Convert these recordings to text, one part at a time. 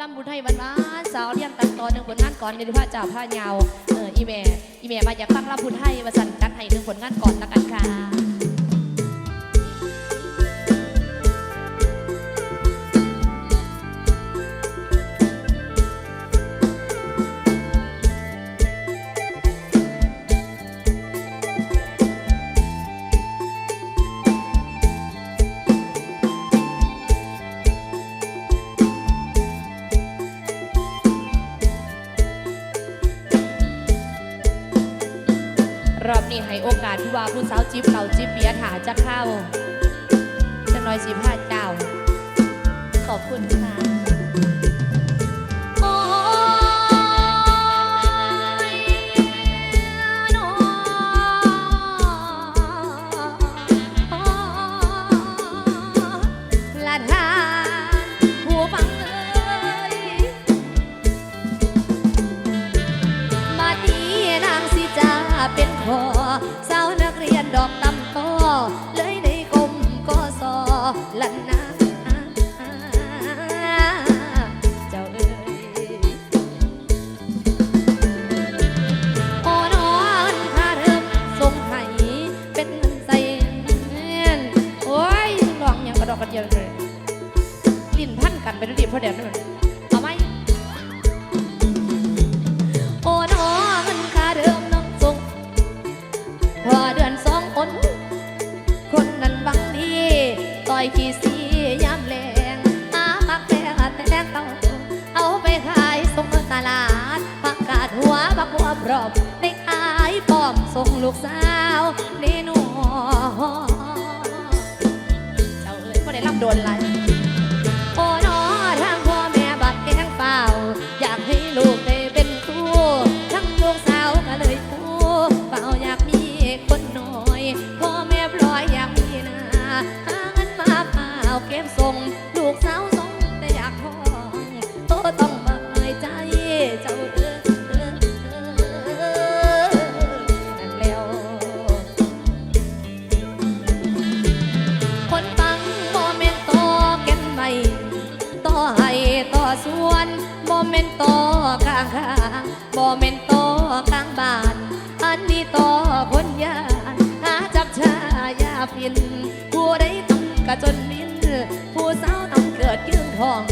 ลำบุญไทยวันวาสาวเรียงตัดต่อหนึ่งผลงานก่อนเดี๋ยวพระเจ้าพระยาวเอออีเมอีเม่มาอยากฟังลำบุญไทยมาสั่นกัดให้หนึ่งผลงานก่อนละกันค่ะ นี้ให้โอกาสผู้ว่าผู้สาวจิ๊บเก่าจิ๊บเบียถาจะเข้าจะน้อยสิบห้าเจ้า ขอบคุณค่ะ เป็นคอสาวนักเรียนดอกตำตอเลยในกลมก็สอลันนาเจ้าเอ๋ยโอนอนพาเริ่มส่งให้เป็นเงินใสเงินโอ้ยลองอย่างกระดอกกระเดียวเลยลิ้นพันกันไปด้วยดิเพราะเดี๋ยวนั่น รอมในขายปลอมส่งลูกสาวเนหนอเจ้าเอ้ยก็ได้รับโดนไรโอ้นอทางพ่อแม่บัดแกงเปล่า อยากให้ลูกได้เป็นครูทั้งลูกสาวก็เลยพูเปล่าอยากมีคนน้อยพ่อแม่ปล่อยอยากมีนาหาเงินมาเปล่าเก็บส่งลูกสาว ส่วนโมเมนต์ต่อกลางข้างโมเมนต์ต่อกลางบ้าน อันนี้ต่อคนยานหาจับชายาพิน ผู้ใดต้องกระจนมินผู้สาวต้องเกิดยืนทอง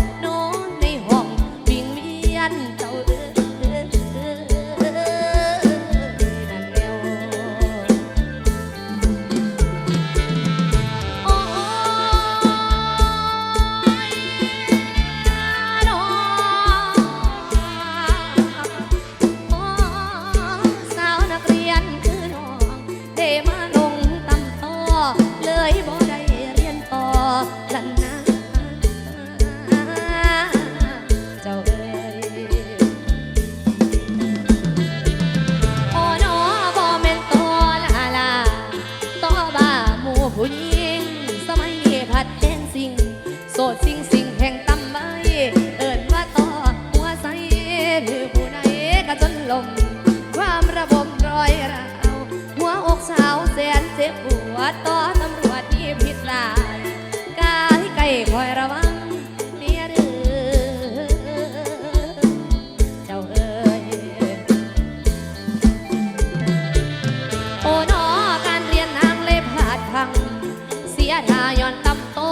องได้มาลงตำต่อเลยบ่ัง เสียทาย้อนตำโตอ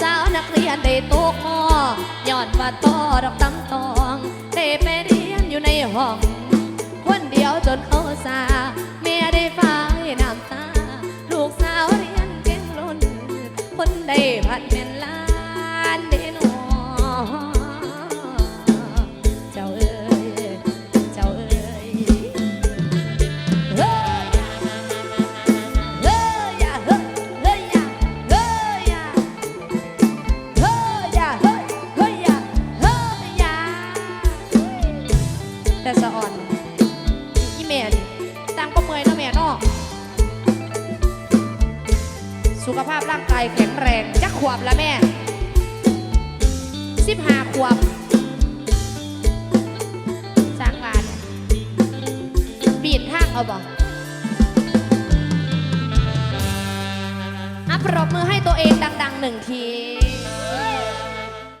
สาวนักเรียนได้ตกมอย้อนว่าต้อดอกตำตองได้ไปเรียนอยู่ในห้อง คนเดียวจนเขาซาเมียได้ฟ้ายน้ำตา ลูกสาวเรียนเก่งล้นคนได้พัดแม่ แต่สะอ่อนอีแม่นี่ตังก็เมอยนาะแม่นาะสุขภาพร่างกายแข็งแรงจักขวบแล้วแม่สิบห้าขวบสร้างบานปีนห้างเอาบ่อัปรบมือให้ตัวเองดังๆหนึ่งที